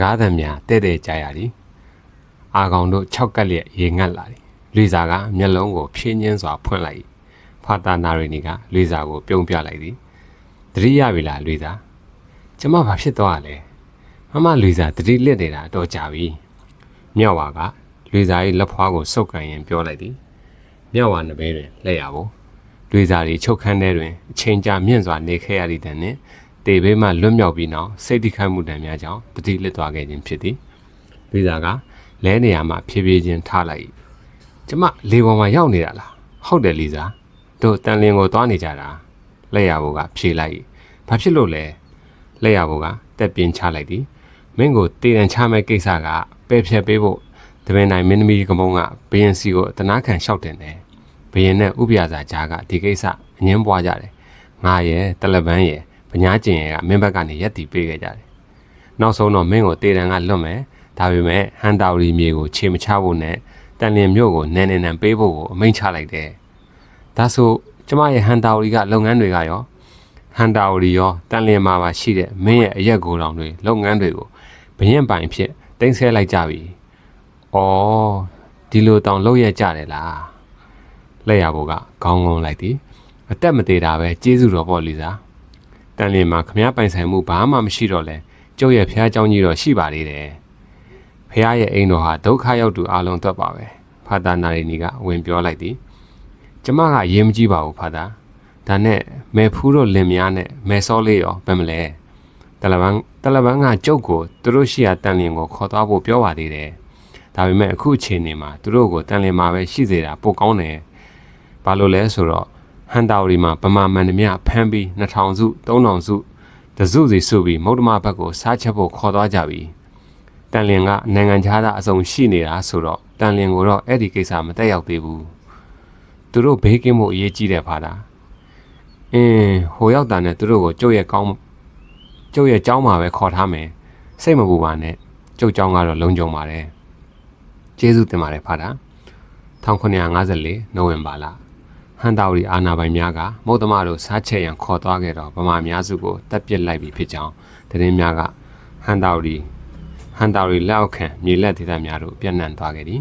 ကားသံများတဲ့တဲ့ကြရသည်အာကောင်တို့၆ကက်လျက်ရေငတ်လာသည်လွေစာကမျက်လုံးကိုဖြင်းချင်းစွာဖွင့်လိုက်၏ဖာတာနာရီနီကလွေစာကိုပြုံးပြလိုက်သည်တတိယပြီလားလွေစာကျမဘာဖြစ်သွားလဲမမလွေစာတတိလက်နေတာတော့ကြပြီမြောက်ဝါကလွေစာ၏လက်ဖွားကိုစုပ်ကန်ရင်ပြောလိုက်သည်မြောက်ဝါနဘဲတွင်လက်ရဖို့လွေစာ၏ချုပ်ခန်းထဲတွင်အချိန်ကြာမြင့်စွာနေခဲ့ရသည့်တန်နှင့် တေဘေးမှလွတ်မြောက်ပြီးနောက်စိတ်ထိခိုက်မှုတံများကြောင့်တတိလက်သွားခဲ့ခြင်းဖြစ်သည်လွေစာကလဲနေရာမှဖြည်းဖြည်းချင်းထားလိုက်၏ကျမလေပေါ်မှာရောက်နေတာလားဟုတ်တယ်လီစာတို့တန်လင်းကိုသွားနေကြတာလက်ရဖို့ကဖြေလိုက်၏ဘာဖြစ်လို့လဲလက်ရဖို့ကတက်ပြင်းချလိုက်သည်မင်းကိုတည်တံချမဲ့ကိစ္စကပယ်ဖြတ်ပေးဖို့တပင်နိုင်မင်းသမီးကမုံကဘယင်စီကိုတနာခံလျှောက်တင်တယ်ဘယင်နဲ့ဥပယစာကြားကဒီကိစ္စအငင်းပွားကြတယ်ငါရဲ့တလပန်းရဲ့ ပညာကျင်ရဲ့ကမင်းဘက်ကနေရက်တီပေးခဲ့ကြတယ်နောက်ဆုံးတော့မင်းကိုတည်တံကလွတ်မယ်ဒါပေမဲ့ဟန်တာဝရီမြေကိုခြေမချဖို့နဲ့တန်လင်မြို့ကိုနန်းနေနန်းပေးဖို့ကိုအမိန့်ချလိုက်တယ်ဒါဆိုကျမရဲ့ဟန်တာဝရီကလုပ်ငန်းတွေကရောဟန်တာဝရီရောတန်လင်မှာပါရှိတဲ့မင်းရဲ့အရက်ကိုယ်တော်တွေလုပ်ငန်းတွေကိုဘရင်ပိုင်ဖြစ်တင်ဆဲလိုက်ကြပြီ။အော်ဒီလိုတောင်လုပ်ရကြတယ်လား။လက်ရဘိုးကခေါင်းငုံလိုက်သည်။အသက်မသေးတာပဲကျေးဇူးတော်ပေါ့လီစာ။ တန်လင်မှာခမားပိုင်ဆိုင်မှုဘာမှမရှိတော့လဲကျုပ်ရဲ့ဖះเจ้าကြီးတော့ရှိပါသေးတယ်။ဖះရဲ့အိမ်တော်ဟာဒုက္ခရောက်သူအလုံးသက်ပါပဲ။ဖာတာနာရီနီကဝင်ပြောလိုက်သည်။ကျမကရေးမကြည့်ပါဘူးဖာတာ။ဒါနဲ့မဲဖူးတို့လင်မယားနဲ့မဲစောလေးရောဘယ်မလဲ။တလဘန်တလဘန်ကကျုပ်ကိုသူတို့ရှိရာတန်လင်ကိုခေါ်သွားဖို့ပြောပါသေးတယ်။ဒါပေမဲ့အခုအချိန်နေမှာသူတို့ကိုတန်လင်မှာပဲရှိစေတာပိုကောင်းတယ်။ဘာလို့လဲဆိုတော့ ဟန်တာဝရီမှာပမာမန်ဓမြဖမ်းပြီး2000စု3000စုတစုစီစုပြီးမုဒ္ဓမဘက်ကိုစားချက်ဖို့ခေါ်သွားကြပြီ။တန်လင်ကနိုင်ငံခြားသားအစုံရှိနေတာဆိုတော့တန်လင်ကိုတော့အဲ့ဒီကိစ္စမတက်ရောက်သေးဘူး။သူတို့ဘေးကင်းဖို့အရေးကြီးတယ်ဖာတာ။အင်းဟိုရောက်တာနဲ့သူတို့ကိုကျုပ်ရဲ့ကောင်းကျုပ်ရဲ့เจ้าမှာပဲခေါ်ထားမယ်။စိတ်မပူပါနဲ့။ကျုပ်เจ้าကတော့လုံခြုံပါတယ်။ကျေးဇူးတင်ပါတယ်ဖာတာ။1954နိုဝင်ဘာလ ဟန်တာဝရီအာနာပိုင်များကမုတ်သမားတို့စားချက်ရန်ခေါ်သွားခဲ့တော့ဗမာအများစုကိုတပ်ပစ်လိုက်ပြီဖြစ်ကြောင်းသတင်းများကဟန်တာဝရီဟန်တာဝရီလက်အောက်ခံမြေလက်ဒေသများတို့ပြန့်နှံ့သွားခဲ့သည်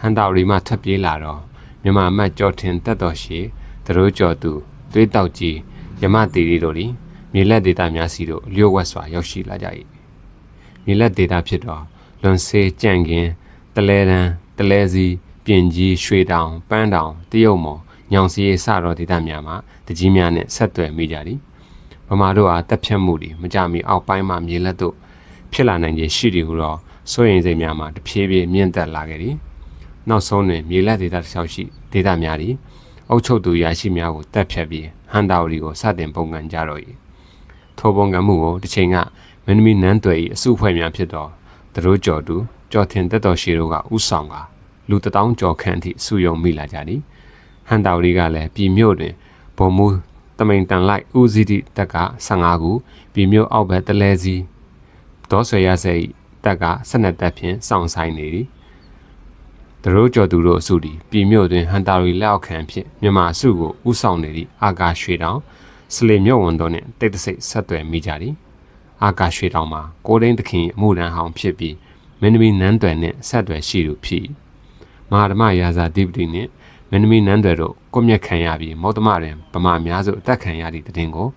ဟန်တာဝရီမှထပ်ပြေးလာတော့မြန်မာအမတ်ကျော်ထင်တက်တော်ရှိသတို့ကျော်သူသွေးတောက်ကြီးယမတီရီတို့သည်မြေလက်ဒေသများစီတို့လျှို့ဝှက်စွာရောက်ရှိလာကြ၏မြေလက်ဒေသဖြစ်တော့လွန်စေးကြံ့ကင်တလဲတန်းတလဲစီပြင်ကြီးရွှေတောင်ပန်းတောင်တရုတ်မော် ညောင်စီရေးစတော့ဒေသများမှာတကြီးများနဲ့ဆက်သွယ်မိကြသည်ဗမာတို့အားတက်ဖြတ်မှုတွေမကြမီအောက်ပိုင်းမှမြေလက်တို့ဖြစ်လာနိုင်ခြင်းရှိတယ်ဟုတော့စိုးရင်စိတ်များမှာတဖြည်းဖြည်းမြင့်တက်လာခဲ့သည်နောက်ဆုံးတွင်မြေလက်ဒေသတစ်လျှောက်ရှိဒေသများသည်အုပ်ချုပ်သူရရှိများကိုတက်ဖြတ်ပြီးဟန်တာဝရီကိုစတင်ပုံကန်ကြတော့၏ထိုပုံကန်မှုကိုတစ်ချိန်ကမင်းသမီးနန်းသွဲ၏အစုအဖွဲ့များဖြစ်သောသူတို့ကြော်သူကြော်ထင်တက်တော်ရှိတို့ကဥဆောင်ကလူတထောင်ကြော်ခန့်အထိစုယုံမိလာကြသည် ဟန်တာဝရီကလည်းပြည်မြို့တွင်ဘုံမူတမိန်တန်လိုက်ဦးစီးတိတက်က15ခုပြည်မြို့အောက်ဘက်တလဲစီဒေါ်ဆွေရစိတ်တက်က12တက်ဖြင့်စောင့်ဆိုင်နေသည်တရိုးကျော်သူတို့အစုသည်ပြည်မြို့တွင်ဟန်တာဝရီလက်အောက်ခံဖြင့်မြန်မာအစုကိုဥဆောင်နေသည့်အာကာရွှေတောင်စလေမြို့ဝန်တို့နှင့်တိတ်တဆိတ်ဆက်သွယ်မိကြသည်အာကာရွှေတောင်မှာကိုရင်းသခင်အမှုရန်ဟောင်းဖြစ်ပြီးမင်းသမီးနန်းတွယ်နှင့်ဆက်သွယ်ရှိသူဖြစ်မဟာဓမ္မရာဇာဓိပတိနှင့် မင်းသမီးနန်းတွေတို့ကိုမြက်ခံရပြီးမောတမတွင်ဗမာအများစုအသက်ခံရသည့်တည်င်းကို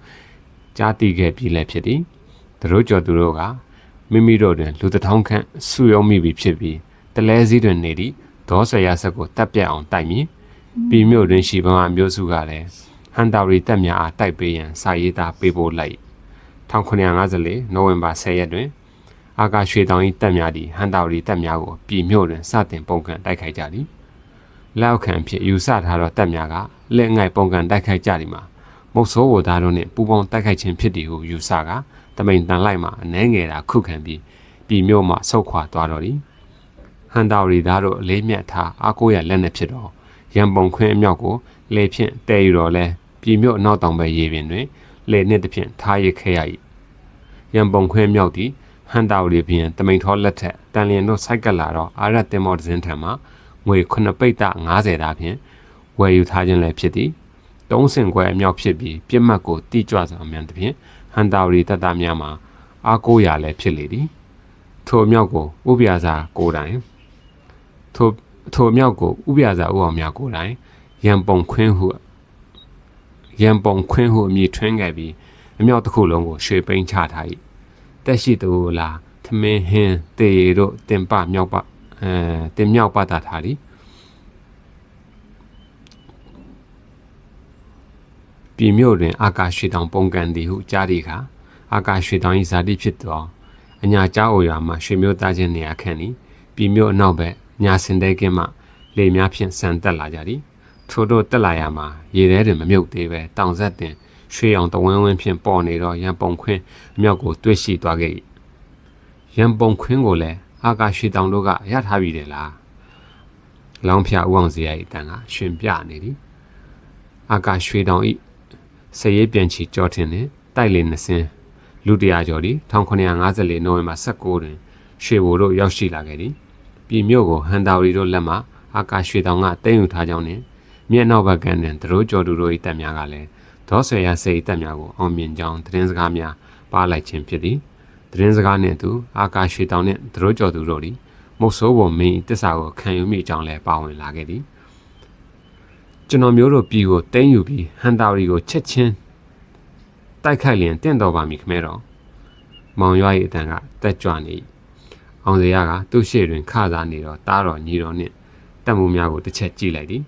ကြားသိခဲ့ပြီးလည်းဖြစ်သည်သူတို့ကြော်သူတို့ကမိမိတို့တွင်လူတထောင်ခန့်စုယုံမိပြီဖြစ်ပြီးတလဲစည်းတွင်နေသည့်ဒေါ်ဆွေရဆက်ကိုတပ်ပြတ်အောင်တိုက်မည်ပြည်မြို့တွင်ရှိဗမာမျိုးစုကလည်းဟန်တာရီတပ်များအားတိုက်ပေးရန်စာရေးသားပေးပို့လိုက်1954နိုဝင်ဘာ10ရက်တွင်အာကာရွှေတောင်၏တပ်များသည်ဟန်တာရီတပ်များကိုပြည်မြို့တွင်စတင်ပုံကန်တိုက်ခိုက်ကြသည် လက်အောက်ခံဖြစ်ယူဆထားသောတပ်များကလက်ငိုက်ပုံကန်တိုက်ခိုက်ကြသည်မှာမုတ်ဆိုးဝသားတို့နှင့်ပူပေါင်းတိုက်ခိုက်ခြင်းဖြစ်သည်ဟုယူဆကတမိန်တန်လိုက်မှအနှဲငယ်တာခုခံပြီးပြည်မြို့မှဆုတ်ခွာသွားတော်သည်ဟန်တာရီသားတို့အလေးမြတ်ထားအားကိုးရလက်နဲ့ဖြစ်တော့ရန်ပုံခွင်းအမြောက်ကိုလေဖြင့်တဲယူတော်လဲပြည်မြို့အနောက်တောင်ဘက်ရေပြင်တွင်လေနှင့်တစ်ဖြင့်ထားရခဲ့ရ၏ရန်ပုံခွင်းမြောက်သည်ဟန်တာရီဖြင့်တမိန်ထောလက်ထက်တန်လျင်တို့ဆိုက်ကပ်လာတော့အာရတ်တင်မော်ဒဇင်းထံမှ ငွေ9ပိတ်တ90တာဖြင့်ဝယ်ယူထားခြင်းလည်းဖြစ်သည်သုံးစင်ခွဲအမြောက်ဖြစ်ပြီးပြစ်မှတ်ကိုတိကျစွာမြန်သဖြင့်ဟန်တာဝရီတတများမှာအားကိုးရလည်းဖြစ်လေသည်ထိုမြောက်ကိုဥပယစာကိုယ်တိုင်ထိုထိုမြောက်ကိုဥပယစာဥအောင်များကိုယ်တိုင်ရန်ပုံခွင်းဟုရန်ပုံခွင်းဟုအမည်ထွင်းခဲ့ပြီးအမြောက်တစ်ခုလုံးကိုရွှေပိန်းချထား၏တက်ရှိသူလာသမင်းဟင်းတေတို့တင်ပမြောက်ပ အဲတင်မြောက်ပတာထားသည်ပြည်မြို့တွင် အာကာရွှေတောင်ပုံကန်သည်ဟုကြားသည့်အခါအာကာရွှေတောင်၏ဇာတိဖြစ်သောအညာကျောင်းအိုရွာမှရွှေမြို့သားချင်းနေရာခန့်သည်ပြည်မြို့အနောက်ဘက်ညာစင်တဲကင်းမှလေများဖြင့်ဆန်တက်လာကြသည်ထို့တို့တက်လာရမှာရေထဲတွင်မမြုပ်သေးပဲတောင်ဆက်တင်ရွှေအောင်တဝင်းဝင်းဖြင့်ပေါ်နေတော့ရန်ပုံခွင်းအမြောက်ကိုတွေ့ရှိသွားခဲ့၏ရန်ပုံခွင်းကိုလည်း အာကာရွှေတောင်တို့ကရထားပြီတယ်လားလောင်းဖျားဥအောင်စရာ၏တန်ကရှင်ပြနေသည်အာကာရွှေတောင်၏စရေးပြန်ချီကြောထင်းနှင့်တိုက်လေနှစင်းလူတရာကျော်သည်1954နိုဝင်ဘာ19တွင်ရွှေဘိုတို့ရောက်ရှိလာခဲ့သည်ပြည်မြို့ကိုဟန်တာဝရီတို့လက်မှအာကာရွှေတောင်ကတင်းယူထားကြောင်းနှင့်မျက်နှောက်ဘက်ကတွင်သတို့ကျော်သူတို့၏တပ်များကလည်းဒေါ်ဆွေရစိတ်တပ်များကိုအောင်မြင်ကြောင်းသတင်းစကားများပါလိုက်ခြင်းဖြစ်သည် သတင်းစကားနှင့်သူအာကာရွှေတောင်နှင့်သတို့ကျော်သူတို့သည်မုတ်ဆိုးပေါ်မင်းတစ္ဆာကိုခံယူမိကြောင်းလည်းပါဝင်လာခဲ့သည်ကျွန်တော်မျိုးတို့ပြည်ကိုတင်းယူပြီးဟန်တာရီကိုချက်ချင်းတိုက်ခိုက်လျင်တင့်တော်ပါမည်ခမဲတော်မောင်ရွာ၏အတန်ကတက်ကြွနေအောင်စရာကသူ့ရှေ့တွင်ခစားနေတော့တားတော်ညီတော်နှင့်တက်မှုများကိုတစ်ချက်ကြည့်လိုက်သည်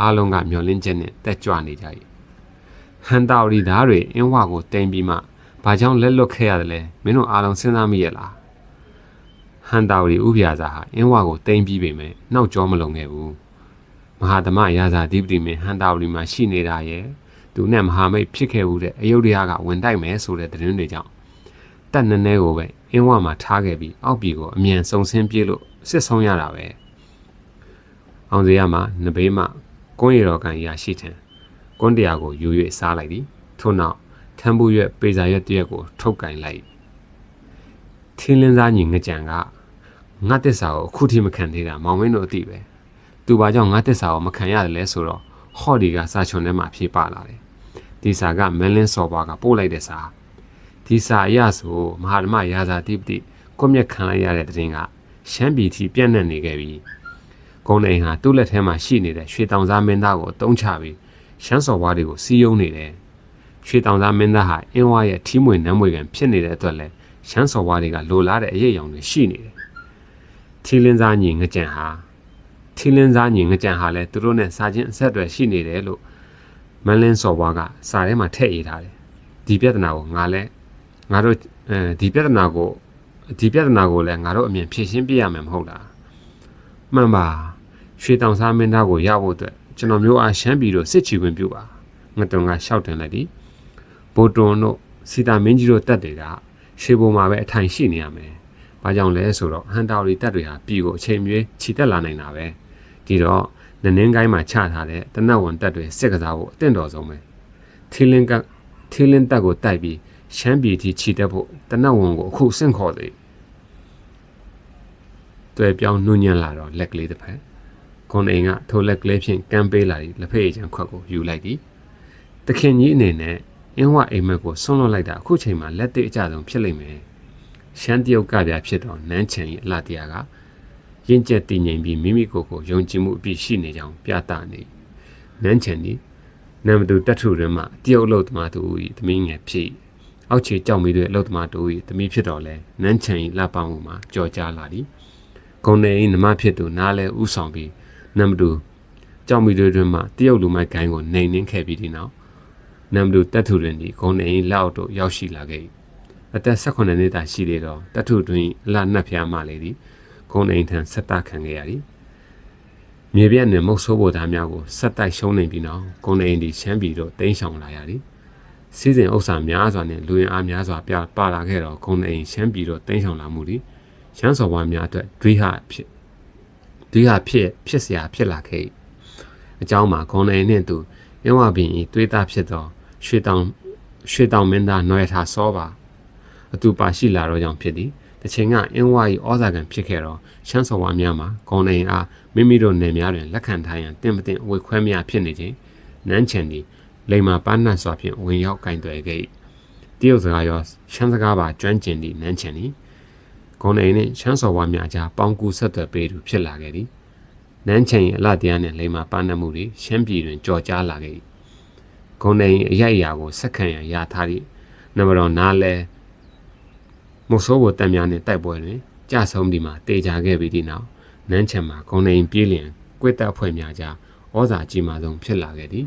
အားလုံးကမျောလင်းချက်နှင့်တက်ကြွနေကြ၏ဟန်တာရီသားတွေအင်းဝကိုတင်ပြီးမှ ဘာကြောင့်လက်လွတ်ခဲ့ရတယ်လဲမင်းတို့အားလုံးစဉ်းစားမိရဲ့လားဟန်တာရီဥပ္ပယာစာဟာအင်းဝကိုတင်ပြီးပေမဲ့နောက်ကျောမလုံခဲ့ဘူးမဟာသမရာဇာဓိပတိမင်းဟန်တာရီမှာရှိနေတာရဲ့သူနဲ့မဟာမိတ်ဖြစ်ခဲ့ဘူးတဲ့အယုဒ္ဓယကဝင်တိုက်မယ်ဆိုတဲ့သတင်းတွေကြောင့်တက်နည်းနည်းကိုပဲအင်းဝမှာထားခဲ့ပြီးအောက်ပြည်ကိုအမြန်စုံစင်းပြေးလို့စစ်ဆုံးရတာပဲအောင်စရမှာနဘေးမှာကွန်းရီတော်ကန်ရရှိထံကွန်းတရားကိုယူ၍စားလိုက်သည်ထို့နောက် ထမ်းဘူးရွက်ပေစာရွက်တရက်ကို ထုတ်ကင်လိုက်ထင်းလင်းစားညီငကြံကငါတစ္ဆာကိုအခုထိမခံသေးတာမောင်မင်းတို့အသိပဲသူဘာကြောင့်ငါတစ္ဆာကိုမခံရတယ်လဲဆိုတော့ဟော့ဒီကစာချုံထဲမှာဖြေပါလာတယ်ဒီစာကမန်လင်းစော်ဘွားကပို့လိုက်တဲ့စာဒီစာအရဆိုမဟာဓမ္မရာဇာတိပတိကွမျက်ခံလိုက်ရတဲ့တဲ့ရင်ကရှမ်းပြည်ထိပြန့်နှံ့နေခဲ့ပြီဂုံနေဟာသူ့လက်ထဲမှာရှိနေတဲ့ရွှေတောင်စားမင်းသားကိုအတုံးချပြီးရှမ်းစော်ဘွားတွေကိုစီးယုံနေတယ် ရွှေတောင်သားမင်းသားဟာအင်းဝါရဲ့ထီးမွေနမ်းမွေကန်ဖြစ်နေတဲ့အတွက်လဲရှမ်းစော်ဘွားတွေကလိုလားတဲ့အရေးအယောင်တွေရှိနေတယ်ထီလင်းစားညီငကြံဟာထီလင်းစားညီငကြံဟာလဲသူတို့နဲ့စာချင်းအဆက်အသွယ်ရှိနေတယ်လို့မန်လင်းစော်ဘွားကစာထဲမှာထည့်ရေးထားတယ်ဒီပြဿနာကိုငါလဲငါတို့အဲဒီပြဿနာကိုဒီပြဿနာကိုလည်းငါတို့အမြင်ဖြေရှင်းပြရမယ်မဟုတ်လားမှန်ပါရွှေတောင်စားမင်းသားကိုရဖို့အတွက်ကျွန်တော်မျိုးအားရှမ်းပြည်တို့စစ်ချီဝင်ပြုပါငတုံကရှောက်တင်လိုက်သည် ဘိုတွန်တို့စီတာမင်းကြီးတို့တက်တွေကရှေဘုံမှာပဲအထိုင်ရှိနေရမယ်။ဘာကြောင့်လဲဆိုတော့ဟန်တာရီတက်တွေဟာပြည်ကိုအချိန်မြဲခြိတက်လာနိုင်တာပဲ။ဒီတော့နနင်းကိုင်းမှာချထားတဲ့တနတ်ဝန်တက်တွေစစ်ကစားဖို့အသင့်တော်ဆုံးပဲ။ထီလင်းကထီလင်းတက်ကိုတိုက်ပြီးရှမ်းပြည်ထိခြိတက်ဖို့တနတ်ဝန်ကိုအခုဆင့်ခေါ်သေး။တွေ့ပြောင်းနှုံညံ့လာတော့လက်ကလေးတစ်ဖက်ခွန်အိမ်ကထိုလက်ကလေးဖြင့်ကမ်းပေးလာပြီးလက်ဖက်ရည်ချံခွက်ကိုယူလိုက်သည်။တခင်ကြီးအနေနဲ့ အင်းဝအိမ်မက်ကိုဆွန့်လွတ်လိုက်တာအခုချိန်မှာလက်သေးအကြဆုံးဖြစ်လိမ့်မယ်။ရှမ်းတရုတ်ကပြဖြစ်တော့နန်းချန်ရဲ့အလားတရားကရင့်ကျက်တည်ငြိမ်ပြီးမိမိကိုယ်ကိုယုံကြည်မှုအပြည့်ရှိနေကြောင်းပြသနေ။နန်းချန်သည်နံပါတ်တတ်ထုတွင်မှတရုတ်အလုတ်သမားတူ၏သမီးငယ်ဖြစ်အောက်ခြေကြောက်မိတဲ့အလုတ်သမားတူ၏သမီးဖြစ်တော့လဲနန်းချန်၏လှပမှုမှာကြော်ကြားလာသည်။ဂုံနေ၏နမဖြစ်သူနားလဲဥဆောင်ပြီးနံပါတ်ကြောက်မိတွင်မှတရုတ်လူမိုက်ကိုင်းကိုနှိမ်နှင်းခဲ့ပြီးဒီနောက် နမ်လူတက်ထုတွင်ဒီဂုံနေလောက်တို့ရောက်ရှိလာခဲ့အသက်18နှစ်သာရှိသေးတော့တက်ထုတွင်အလနှက်ဖျားမှလေသည်ဂုံနေထံဆက်တခံခဲ့ရသည်မြေပြတ်နှင့်မုတ်ဆိုးပေါ်သားများကိုဆက်တိုက်ရှုံးနေပြီးနောက်ဂုံနေဒီရှမ်းပြည်တို့တင်းဆောင်လာရသည်စီးစဉ်ဥစ္စာများစွာနှင့်လူရင်အားများစွာပြပါလာခဲ့တော့ဂုံနေရှမ်းပြည်တို့တင်းဆောင်လာမှုသည်ရှမ်းစော်ဘွားများအတွက်ဒွိဟဖြစ်ဒွိဟဖြစ်ဖြစ်เสียဖြစ်လာခဲ့အကြောင်းမှာဂုံနေနှင့်သူမြဝပင်ဤသွေးသားဖြစ်သော ရွှေတောင်ရွှေတောင်မင်းသားနွယ်ထားစောပါအတူပါရှိလာတော့ကြောင့်ဖြစ်သည်တချိန်ကအင်းဝါ၏ဩဇာကံဖြစ်ခဲ့တော့ရှမ်းစော်ဝါများမှာဂုံနေအားမိမိတို့နယ်များတွင်လက်ခံထားရန်တင့်မတင်အဝေခွဲများဖြစ်နေခြင်းနန်းချန်သည်လိမ္မာပန်းနတ်စွာဖြင့်ဝင်ရောက်ကင်တွယ်ခဲ့၏တရုတ်စကားရောရှမ်းစကားပါကျွမ်းကျင်သည့်နန်းချန်သည်ဂဂုံနေနှင့်ချမ်းစော်ဝါများကြားပေါင်းကူဆက်သွယ်ပေးသူဖြစ်လာခဲ့သည်နန်းချိန်အလှတရားနှင့်လိမ္မာပါနှမှုတွေရှမ်းပြည်တွင်ကြော်ကြားလာခဲ့ သည်ဂုံနေအရိုက်အရာကိုစက္ကန့်ရန်ရထားသည့်နမတော်နားလဲမဆိုးဘတက်များနှင့်တိုက်ပွဲတွင်ကြဆုံးဒီမှာတေချာခဲ့ပြီးသည့်နောက်နန်းချံမှာဂုံနေပြေးလျင်ကွက်တပ်ဖွဲ့များကြားဩဇာကြီးမားဆုံးဖြစ်လာခဲ့သည်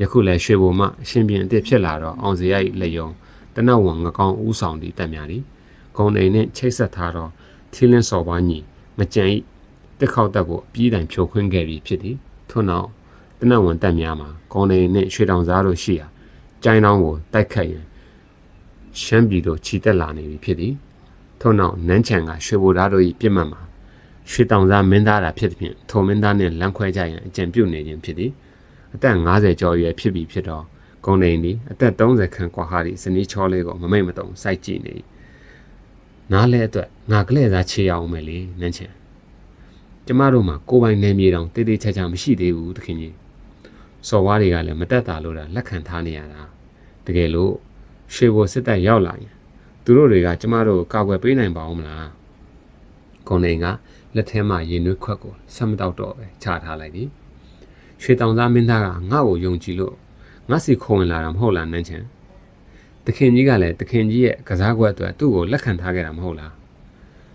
ယခုလည်းရွှေဘုံမှအရှင်ပြန်အစ်စ်ဖြစ်လာတော့အောင်စရိုက်လက်ယုံတနတ်ဝန်ငကောင်းဦးဆောင်သည့်တပ်များသည်ဂုံနေနှင့်ချိတ်ဆက်ထားသောထီလင်းစော်ပါညီမကြံ၏တက်ခေါက်တပ်ကိုအပြီးတိုင်ဖြိုခွင်းခဲ့ပြီးဖြစ်သည်ထို့နောက် တနတ်ဝန်တပ်များမှာဂုံနေနှင့်ရွှေတောင်စားတို့ရှိရာကျိုင်းတောင်းကိုတိုက်ခတ်ရန်ရှမ်းပြည်တို့ခြိတက်လာနေပြီဖြစ်သည်ထို့နောက်နန်းချံကရွှေဘိုသားတို့၏ပြစ်မှတ်မှာရွှေတောင်စားမင်းသားတာဖြစ်သဖြင့်ထိုမင်းသားနှင့်လမ်းခွဲကြရန်အကြံပြုနေခြင်းဖြစ်သည်အသက်50ကျော်အရွယ်ဖြစ်ပြီးဖြစ်တော့ဂုံနေသည်အသက်30ခန့်กว่าဟာသည့်စနီးချောလေးကိုမမိတ်မတုံစိုက်ကြည့်နေ၏နားလဲအတွက်ငါကလေးစားချေအောင်မယ်လေနန်းချံကျမတို့မှာကိုယ်ပိုင်နေမြေတောင်တေးသေးချာချာမရှိသေးဘူးသခင်ကြီး စော်ဝါးတွေကလည်းမတက်တာလို့တာလက်ခံထားနေရတာတကယ်လို့ရွှေဘိုစစ်တပ်ရောက်လာရင်သူတို့တွေကကျမတို့ကိုကာကွယ်ပေးနိုင်ပါဦးမလားဂုံနေကလက်ထဲမှာရင်နွေးခွက်ကိုဆက်မတော့တော့ပဲချထားလိုက်သည်ရွှေတောင်သားမင်းသားကငါ့ကိုယုံကြည်လို့ငါစီခုံဝင်လာတာမဟုတ်လားနန်းချံတခင်ကြီးကလည်းတခင်ကြီးရဲ့ကစားကွက်အတွက်သူ့ကိုလက်ခံထားခဲ့တာမဟုတ်လား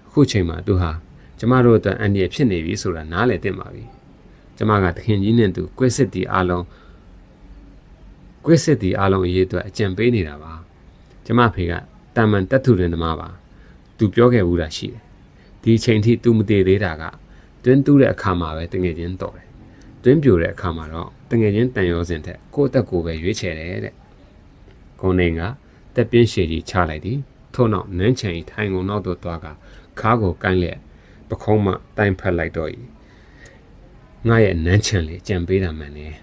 အခုချိန်မှာသူဟာကျမတို့အတွက်အန်ဒီရဖြစ်နေပြီဆိုတာနားလည်သင့်ပါပြီ ကျမကတခင်ကြီးနဲ့သူကွဲစစ်တီအားလုံးကွဲစစ်တီအားလုံးအရေးအတွက်အကြံပေးနေတာပါကျမဖေကတာမန်တက်သူရင်သမားပါသူပြောခဲ့ဘူးတာရှိတယ်ဒီအချိန်ထိသူမတည်သေးတာကတွင်းတူးတဲ့အခါမှာပဲတငယ်ချင်းတော်တယ်တွင်းပြိုတဲ့အခါမှာတော့တငယ်ချင်းတန်ရောစင်ထက်ကိုယ့်အသက်ကိုပဲရွေးချယ်တယ်တဲ့ဂုံနေကတက်ပြင်းရှည်ကြီးချလိုက်သည်ထို့နောက်နန်းချန်ဤထိုင်ကုန်နောက်သို့သွားကခါးကိုကိုင်းလျက်ပခုံးမှတိုင်ဖက်လိုက်တော့၏ ငါရဲ့နန်းချန်လေးကြံပေးတာမှန်တယ်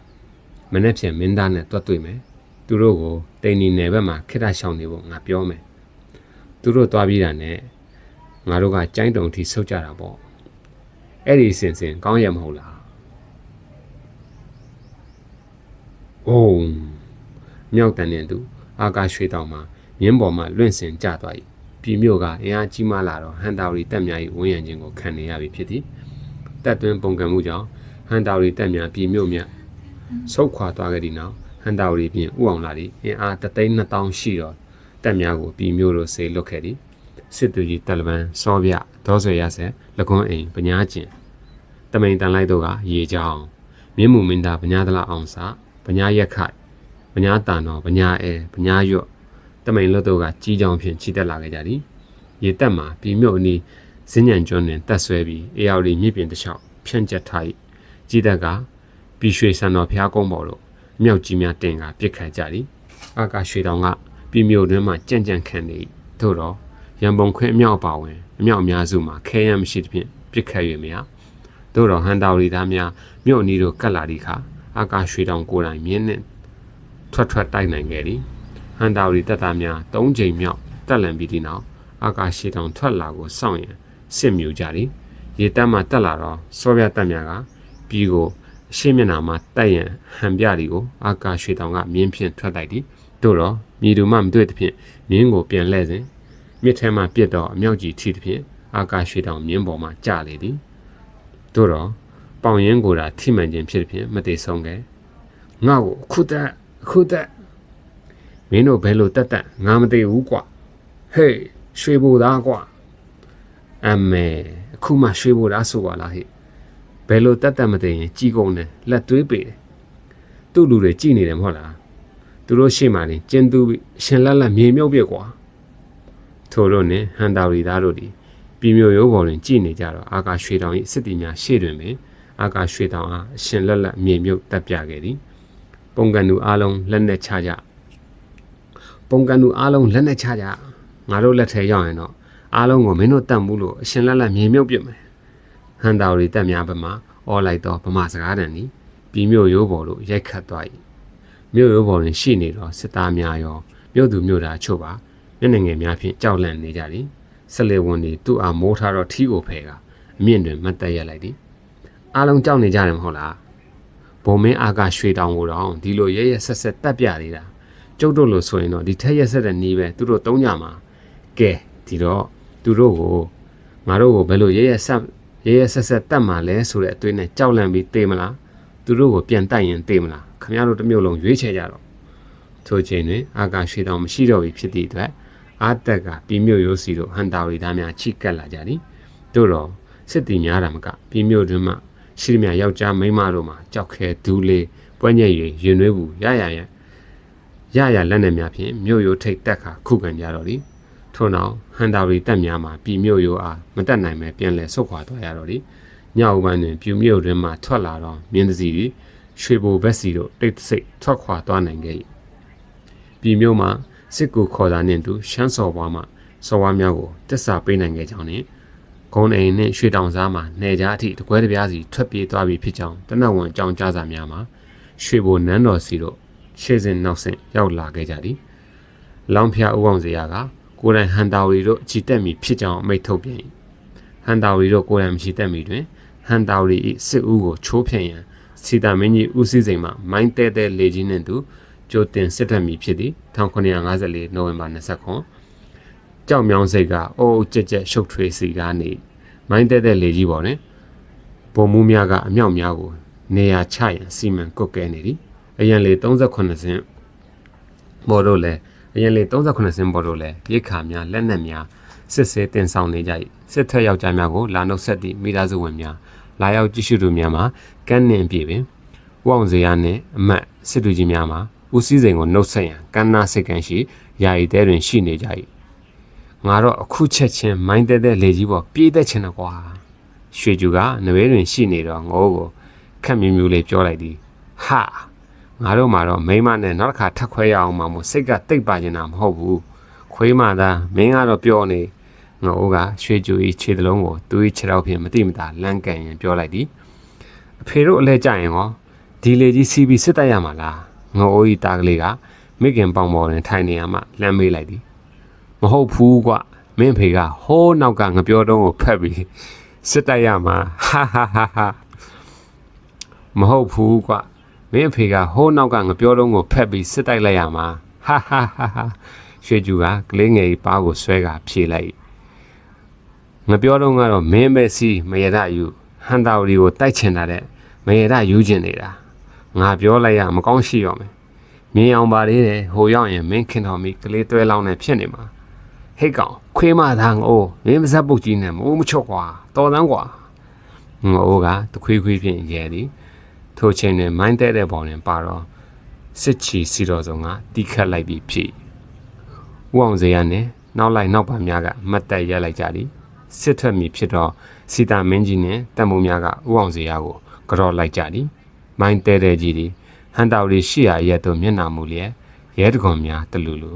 မနေ့ဖြန်မင်းသားနဲ့တွတ်တွေ့မယ်သူတို့ကိုတိန်နီနယ်ဘက်မှာခိတရှောင်နေဖို့ငါပြောမယ်သူတို့သွားပြီးတာနဲ့ငါတို့ကကြိုင်းတုံထိဆုတ်ကြတာပေါ့အဲ့ဒီစင်စင်ကောင်းရမဟုတ်လားအိုးမြောက်တန်တဲ့သူအာကာရွှေတောင်မှာမြင်းပေါ်မှာလွင့်စင်ကျသွား၏ပြည်မြို့ကအင်အားကြီးမားလာတော့ဟန်တာဝရီတက်များ၏ဝန်းရံခြင်းကိုခံနေရပြီဖြစ်သည်တက်သွင်းပုံကံမှုကြောင့် ဟန်တာဝရီတက်များပြည်မြို့မြဆုတ်ခွာသွားခဲ့သည့်နောက်ဟန်တာဝရီပြင်ဥအောင်လာသည့်အင်အားတသိန်း2000ရှိတော့တက်များကိုပြည်မြို့လိုဆေလွတ်ခဲ့သည်စစ်သူကြီးတယ်လီဗန်စောပြဒေါ်ဆွေရဆက်လကွန်းအိမ်ပညာကျင်တမိန်တန်လိုက်တို့ကရေကြောင်းမြင်းမူမင်းသားပညာသလားအောင်စာပညာရက်ခိုက်ပညာတန်တော်ပညာအဲပညာရွတ်တမိန်လွတ်တို့ကကြီးကြောင်ဖြင့်ချီတက်လာခဲ့ကြသည်ရေတက်မှာပြည်မြို့အနီးစဉ္ညံကျွန်းတွင်တက်ဆွဲပြီးအေယော်လီမြစ်ပြင်တစ်လျှောက်ဖြန့်ကျက်ထား၏ ကြီးတက်ကပြည်ရွှေစံတော်ဖျားကုန်းပေါ်တို့မြောက်ကြီးများတင်ကပြစ်ခတ်ကြသည်အာကာရွှေတောင်ကပြည်မြို့တွင်မှကြံ့ကြံ့ခံနေ၏သို့တော့ရန်ပုံခွဲအမြောက်ပါဝင်အမြောက်အများစုမှာခဲရန်မရှိသဖြင့်ပြစ်ခတ်၍မရသို့တော့ဟန်တာဝရီသားများမြို့အနီးတို့ကတ်လာသည့်အခါအာကာရွှေတောင်ကိုယ်တိုင်မြင်းနှင့်ထွက်ထွက်တိုက်နိုင်ခဲ့သည်ဟန်တာဝရီတပ်သားများ၃ချိန်မြောက်တက်လန်ပြီးသည့်နောက်အာကာရွှေတောင်ထွက်လာကိုစောင့်ရန်စစ်မြူကြသည်ရေတပ်မှတက်လာတော့စောပြတပ်များက ပြီးကိုအရှိမျက်နှာမှာတိုက်ရန်ဟန်ပြသည်ကိုအာကာရွှေတောင်ကမြင်းဖြင့်ထွက်တိုက်သည်တို့တော့မြေတူမှမတွေ့သဖြင့်မြင်းကိုပြန်လှည့်စဉ်မြစ်ထဲမှပြစ်တော့အမြောက်ကြီးထိသဖြင့်အာကာရွှေတောင်မြင်းပေါ်မှကျလေသည်တို့တော့ပေါင်ရင်ကိုယ်တာထိမှန်ခြင်းဖြစ်သဖြင့်မသေးဆုံးခဲ့ငါ့ကိုအခုတက်အခုတက်မင်းတို့ဘယ်လိုတက်တက်ငါမသိဘူးကွာဟေးရွှေဘိုသားကွာအမေအခုမှရွှေဘိုသားဆိုပါလားဟဲ့ ဘယ်လိုတက်တက်မသိရင်ကြီးကုန်တယ်လက်သွေးပေတယ်သူ့လူတွေကြည်နေတယ်မဟုတ်လားသူတို့ရှေ့မှာနေကျင်းသူရှင်လက်လက်မြေမြုပ်ပြက်ကွာထို့လို့နဲ့ဟန်တာရီသားတို့ဒီပြည်မျိုးရိုးပေါ်တွင်ကြည်နေကြတော့အာကာရွှေတောင်၏စစ်တီများရှေ့တွင်ပင်အာကာရွှေတောင်အားအရှင်လက်လက်မြေမြုပ်တပ်ပြခဲ့သည်ပုံကန်သူအားလုံးလက်နဲ့ချကြပုံကန်သူအားလုံးလက်နဲ့ချကြငါတို့လက်ထဲရောက်ရင်တော့အားလုံးကိုမင်းတို့တတ်မှုလို့အရှင်လက်လက်မြေမြုပ်ပြစ်မယ် ဟန်တာရီတပ်များဘက်မှအော်လိုက်တော့ဗမာစကားတန်သည်ပြည်မျိုးရိုးပေါ်တို့ရိုက်ခတ်သွား၏မြို့ရိုးပေါ်တွင်ရှိနေတော့စစ်သားများရောမြို့သူမြို့သားချို့ပါမျက်နှာငယ်များဖြင့်ကြောက်လန့်နေကြသည်ဆက်လေဝန်ဒီသူ့အားမိုးထားတော့ထီးကိုဖဲကအမြင့်တွင်မတ်တက်ရက်လိုက်သည်အားလုံးကြောက်နေကြတယ်မဟုတ်လားဘုံမင်းအာကရွှေတောင်ကိုတော့ဒီလိုရဲရဲဆက်ဆက်တက်ပြသေးတာကျုပ်တို့လို့ဆိုရင်တော့ဒီထက်ရက်ဆက်တဲ့နီးပဲသူတို့တုံးကြမှာကဲဒီတော့သူတို့ကိုငါတို့ကိုဘယ်လိုရဲရဲဆက် ရဲရဲဆက်ဆက်တတ်မှလဲဆိုတဲ့အသွေးနဲ့ကြောက်လန့်ပြီးတေးမလားသူတို့ကိုပြန်တိုက်ရင်တေးမလားခမရတို့တစ်မျိုးလုံးရွေးချယ်ကြတော့ထိုချိန်တွင်အာကာရွှေတောင်မရှိတော့ပြီဖြစ်သည့်အတွက်အာတက်ကပြည်မြို့ရိုးစီတို့ဟန်တာဝီသားများချိကပ်လာကြသည်တို့တော့စစ်တီများတာမကပြည်မြို့တွင်မှရှိသမျှယောက်ျားမိန်းမတို့မှာကြောက်ခဲဒူးလေးပွဲညက်ရည်ရင်နှွေးဘူးရရရရရလက်နဲ့များဖြင့်မြို့ရိုးထိတ်တက်ခါခုခံကြတော့သည် ထို့နောက်ဟန်တာဝီတက်များမှာပြည်မြို့ရိုးအားမတက်နိုင်ပဲပြန်လဲဆုတ်ခွာသွားရတော့သည်ညအုပ်ပိုင်းတွင်ပြည်မြို့တွင်မှထွက်လာတော့မြင်းတစီသည်ရွှေဘိုဘက်စီတို့တိတ်တဆိတ်ထွက်ခွာသွားနိုင်ခဲ့၏ပြည်မြို့မှာစစ်ကူခေါ်တာနှင့်အတူရှမ်းစော်ဘွားမှစော်ဘွားများကိုတစ္ဆာပေးနိုင်ခဲ့ကြောင်းနှင့်ဂုံအိမ်နှင့်ရွှေတောင်စားမှနေကြားအထိတကွဲတပြားစီထွက်ပြေးသွားပြီဖြစ်ကြောင်းတနက်ဝန်အကြောင်းကြားစာများမှာရွှေဘိုနန်းတော်စီတို့ရှေ့စဉ်နောက်စဉ်ရောက်လာခဲ့ကြသည်လောင်ဖျားဥအောင်စရာက ကိုယ်တိုင်ဟန်တာဝီတို့အချီတက်မိဖြစ်ကြောင်းအမိတ်ထုတ်ပြန်၏ဟန်တာဝီတို့ကိုယ်တိုင်မရှိတက်မိတွင်ဟန်တာဝီ၏စစ်ဦးကိုချိုးဖျက်ရန်စီတာမင်းကြီးဦးစည်းစိန်မှမိုင်းတဲတဲလေကြီးနှင့်သူကြိုတင်စစ်တပ်မိဖြစ်သည်1954နိုဝင်ဘာ29ကြောက်မြောင်းစိတ်ကအိုးအိုးကြက်ကြက်ရှုပ်ထွေးစီကားနေမိုင်းတဲတဲလေကြီးပေါ်တွင်ပုံမှုများကအမြောက်များကိုနေရာချရန်စီမံကွက်ကဲနေသည်အရန်လေ38စင်းဘော်တို့လည်း အရင်လေ38စင်းဘော်တို့လည်းရိတ်ခါများလက်နက်များစစ်ဆေးတင်ဆောင်နေကြ၏စစ်ထက်ယောက်ျားများကိုလာနှုတ်ဆက်သည့်မိသားစုဝင်များလာရောက်ကြည့်ရှုသူများမှာကန်းနှင်ပြေပင်ဝောင်စရာနှင့်အမတ်စစ်သူကြီးများမှာဦးစည်းစိန်ကိုနှုတ်ဆက်ရန်ကန်းနာစိတ်ကန်းရှိယာယီတဲတွင်ရှိနေကြ၏ငါတော့အခုချက်ချင်းမိုင်းတဲတဲလေကြီးပေါ်ပြေးသက်ချင်တော့ကွာရွှေကျူကနွေးတွင်ရှိနေတော့ငိုးကိုခက်မြူးမြူးလေးပြောလိုက်သည်ဟာ ငါတို့မှာတော့မိမနဲ့နောက်တစ်ခါထပ်ခွဲရအောင်မှမို့စိတ်ကတိတ်ပါနေတာမဟုတ်ဘူးခွေးမှသာမင်းကတော့ပြောနေငါအိုးကရွှေကျူဤခြေသလုံးကိုသူ့ခြေထောက်ဖြင့်မတိမတာလန့်ကန်ရင်ပြောလိုက်သည်အဖေတို့အလဲကြရင်ဟောဒီလေကြီးစီးပြီးစစ်တိုက်ရမှာလားငါအိုးဤတာကလေးကမိခင်ပေါင်ပေါ်တွင်ထိုင်နေရမှလမ်းမေးလိုက်သည်မဟုတ်ဘူးကွမင်းဖေကဟိုးနောက်ကငပြောတုံးကိုဖက်ပြီးစစ်တိုက်ရမှာဟာဟာဟာဟာမဟုတ်ဘူးကွ မင်းအဖေကဟိုးနောက်ကငပြောတုံးကိုဖက်ပြီးစစ်တိုက်လိုက်ရမှာဟာဟာဟာဟာရွှေကျူကကလေးငယ်ပါးကိုဆွဲကဖြေလိုက်ငပြောတုံးကတော့မင်းပဲစီမရဒယူဟန်တာဝရီကိုတိုက်ချင်တာတဲ့မရဒယူချင်နေတာငါပြောလိုက်ရမကောင်းရှိရောမယ်မြင်အောင်ပါလေတဲ့ဟိုရောက်ရင်မင်းခင်တော်မီကလေးတွဲလောင်းနေဖြစ်နေမှာဟိတ်ကောင်ခွေးမသားငိုးမင်းမစပ်ပုတ်ကြီးနဲ့မိုးမချော့ကွာတော်တန်းကွာငိုးကတခွေးခွေးဖြင့်ရဲသည် ထိုချိန်တွင်မိုင်းတဲ့တဲ့ဘောင်တွင်ပါတော့စစ်ချီစီတော်ဆောင်ကတီးခတ်လိုက်ပြီးဖြစ်ဦးအောင်စေရနှင့်နောက်လိုက်နောက်ပါများကမတ်တက်ရက်လိုက်ကြသည်စစ်ထွက်မီဖြစ်တော့စီတာမင်းကြီးနှင့်တံမိုးများကဦးအောင်စေရကိုကြော်လိုက်ကြသည်မိုင်းတဲတဲ့ကြီးသည်ဟန်တောက်လေးရှိရရက်သို့မျက်နှာမူလျက်ရဲတကွန်များတလူလူ